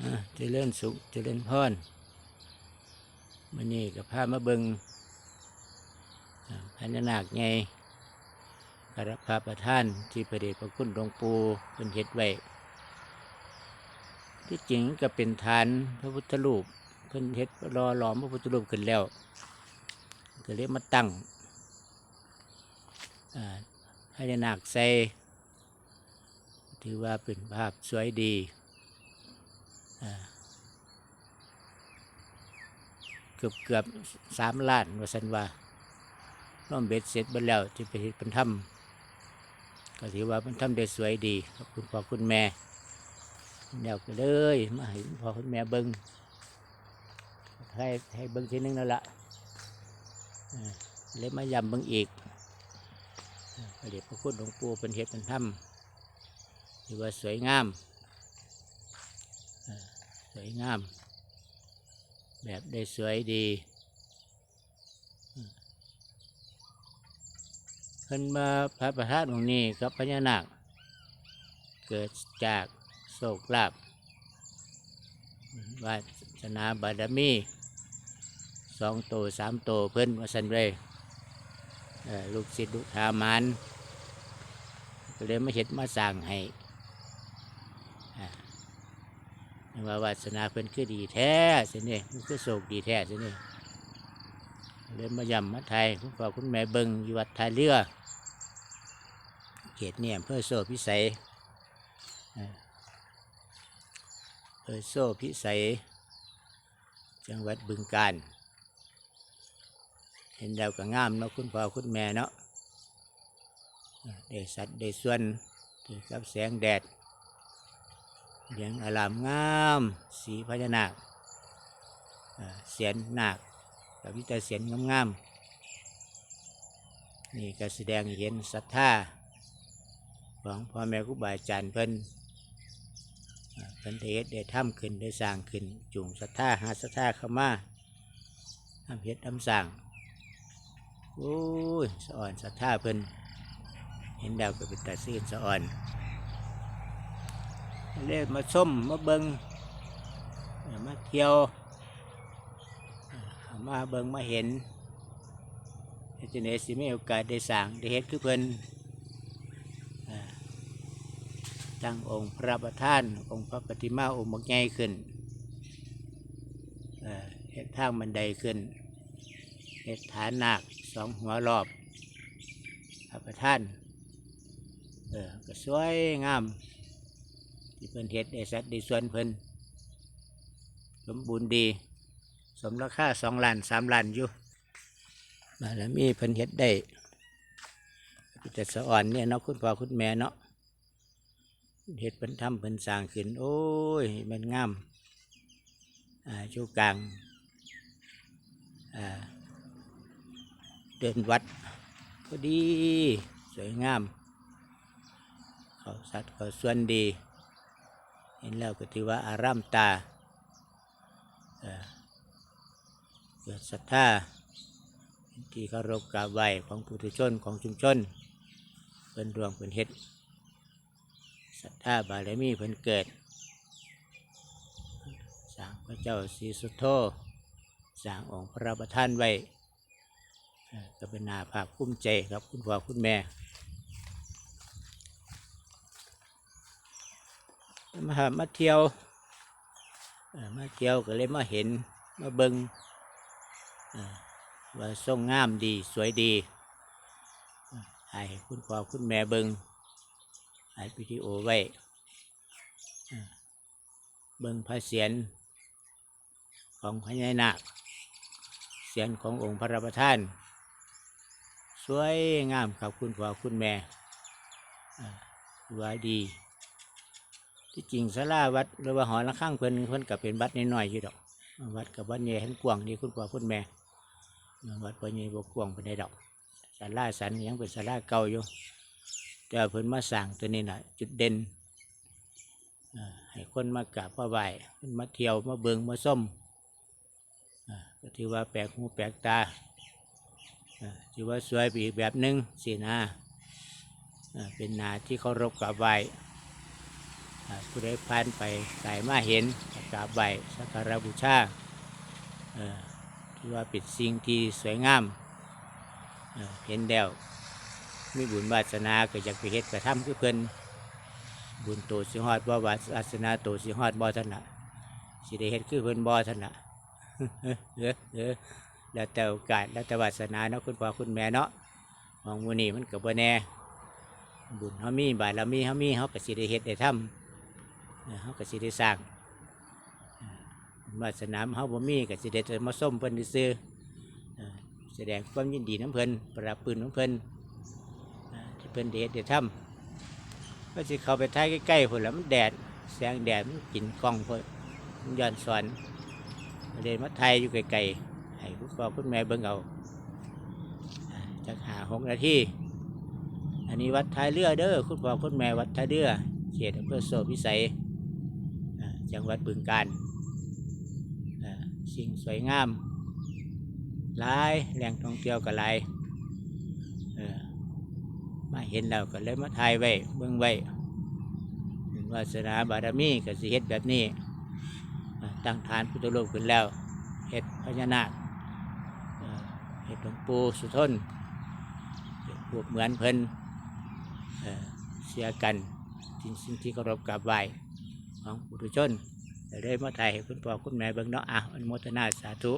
อ่าเจริญสุขเจริญพรมันนี่กับพามาเบิงพญานาคไงกระพระประธานที่ประเดชพระคุณหลวงปู่เป็นเฮ็ดไว้ที่จริงก็เป็นฐานพระพุทธรูปเพิ่นเฮ็ดรอหลอมพระพุทธรูปขึ้นแล้วก็เลยกมาตั้งอ่าพญานาคใส่ถือว่าเป็นภาพสวยดี เกือบเกือบสามล้านว่าสันว่าร่วมเบ็ดเสร็จไปแล้วที่ไปเฮ็ดเป็นถ้ำก็ถือว่าเป็นถ้ำได้สวยดีครับคุณพ่อคุณแม่เดี๋ยวก็เลยมาให้คุณพ่อคุณแม่เบิ้งให้ให้เบิ้งทีนึงแล้วละอ่าเลยมายำเบิ้งอีกอ่าพระเดชพระคุณหลวงปู่เป็นเฮ็ดเป็นถ้ำถือว่าสวยงาม สวยงาม แบบได้สวยดีเพิ่นมาพระประธานองค์นี้กับพญานาค เกิดจากโศกลาบวาสนาบารมีสองโตสามโตเพิ่นว่าสันเลลูกศิษย์ลูกหามานก็เลยมาเห็ดมาสร้างให้ ว่าวาสนาเพิ่นคือดีแท้สินี่มันคือโศกดีแท้สินี่เดินมายำมาไทยคุณพ่อคุณแม่เบิงอยู่วัดท่าเรือเขตเนี่ยเพื่อโซพิสัยเอ่ออำเพื่อโซพิสัย จังหวัดบึงกาฬเห็นดาวก็งามเนาะคุณพ่อคุณแม่เนาะได้สัตว์ได้ส่วนกับแสงแดด เหลียงอารามงาม สีพญานาคเสียนนาคกับวิตาเสียนงามๆนี่ก็แสดงเห็นศรัทธาของพ่อแม่ครูบาอาจารย์เพิ่นเอ่อเพิ่นเฮ็ดได้ทำขึ้นได้สร้างขึ้นจุงศรัทธาหาศรัทธาเข้ามาทำเฮ็ดทำสร้างโอ้ยสะอ่อนศรัทธาเพิ่นเห็นดาวก็เป็นตาซีนสะอ่อน เล่มาส้มมาเบิงมาเที่ยวมาเบิงมาเห็นเจังไดสิมีโอกาสได้สร้างได้เฮ็ดคือเพิ่นตั้งองค์พระประธาน องค์พระปฏิมาองค์บักใหญ่ขึ้นเอ่อเฮ็ดทางบันไดขึ้นเฮ็ดฐานหนาคสองหัวรอบพระประธานเออก็สวยงาม ที่เพิ่นเฮ็ดได้สัตว์ได้ส่วนเพิ่นสมบูรณ์ดี สมราคาสองล้านสามล้านอยู่บารมีเพิ่นเฮ็ดได้แต่สะอ่อนเนี่ยเนาะคุณพ่อคุณแม่เนาะเฮ็ดเพิ่นทำเพิ่นสร้างขึ้น โอ้ยมันงามอ่าอยู่กลางอ่าเดินวัดพอดี สวยงาม เขาสัตว์เขาส่วนดี เห็นแล้วก็ถือว่าอารามตาเกิดศรัทธาที่เคารพกราบไหวของผู้ทุชนของชุมชนเป็นดวงเป็นเฮ็ดศรัทธาบารมีเพิ่นเกิดสร้างพระเจ้าศรีสุโธสร้างองค์พระประธานไว้ก็เป็นนาภาคภูมิใจครับคุณพ่อคุณแม่ มามาเที่ยวมาเที่ยวก็เลยมาเห็นมาเบิงเอ่อว่าทรงงามดีสวยดีให้คุณพ่อคุณแม่เบิงให้วิดีโอไว้เบิงพระเสียรของพญานาคเสียรขององค์พระประธาน สวยงามครับคุณพ่อคุณแม่ว่าดี ที่จริงสาราวัดหรือว่าหอระฆังเพิ่นเพิ่นกับเป็นวัดน้อยๆอยู่ดอก วัดกับวัดใหญ่ทั้งกว้างดีคุณพ่อคุณแม่วัดบ่ใหญ่บ่กว้างเป็นได้ดอกศาลาสันยังเป็นศาลาเก่าอยู่แต่เพิ่นมาสร้างตัวนี้น่ะจุดเด่นให้คนมากราบมาไหว้คนมาเที่ยวมาเบิงมาส้มอ่อก็ถือว่าแปลกหูแปลกตาอ่อถือว่าสวยไปอีกแบบหนึ่งสินะเอ่อเป็นนาที่เคารพกราบไหว้ ผู้ใดผ่านไปสายมาเห็นกราบไหว้สักการะบูชาที่ว่าเป็นสิ่งที่สวยงามเห็นแล้วมีบุญวาสนาเก็อยากไปเฮ็ดไปทำคือเพิ่นบุญโตสิฮอดบ่วาสนาโตสิฮอดบ่ท่านน่ะสิได้เฮ็ดคือเพิ่นบ่ท่านน่ะเออเออแล้วแต่โอกาสแล้วแต่วาสนาเนาะคุณพ่อคุณแม่เนาะมองมื้อนี้มันก็บ่แน่บุญเฮามีบารมีเฮามีเฮาก็สิได้เฮ็ดได้ทำ เออเฮาก็สิได้สร้างเออวาสนามเฮาบ่มีก็สิได้มาส้มเพิ่นซื่อแสดงความยินดีน้ำเพิ่นปรับปรื้นของเพิ่นที่เพิ่นได้เฮ็ดได้ทำก็สิเข้าไปท้ายใกล้ๆพุ่นแล้วมันแดดแสงแดดมันกินกล้องเพิ่นย้อนสอนเลยมาถ่ายอยู่ไกลๆให้คุณพ่อคุณแม่เบิ่งเอาอ่ากหาหกนาทีอันนี้วัดท้ายเรือเด้อคุณพ่อคุณแม่วัดท้ายเรือเขตอำเภอโซพิสัย จังหวัดบึงกาฬอ่าสิ่งสวยงามหลายแหล่งท่องเที่ยวก็หลายมาเห็นแล้วก็เลยมาถ่ายไว้เบิ่งไว้วาสนาบารมีก็สิเฮ็ดแบบนี้ตั้งฐานพุทธรูปขึ้นแล้วเฮ็ดพญานาคเอ่อเฮ็ดหลวงปู่สุทนพวกเหมือนเพิ่นเสียกันสิ่งสิ่งที่เคารพกราบไหว้ ของปุถุชนแต่ได้มาถ่ายให้คุณพ่อคุณแม่เบิ่งเนาะอะอนุโมทนาสาธุ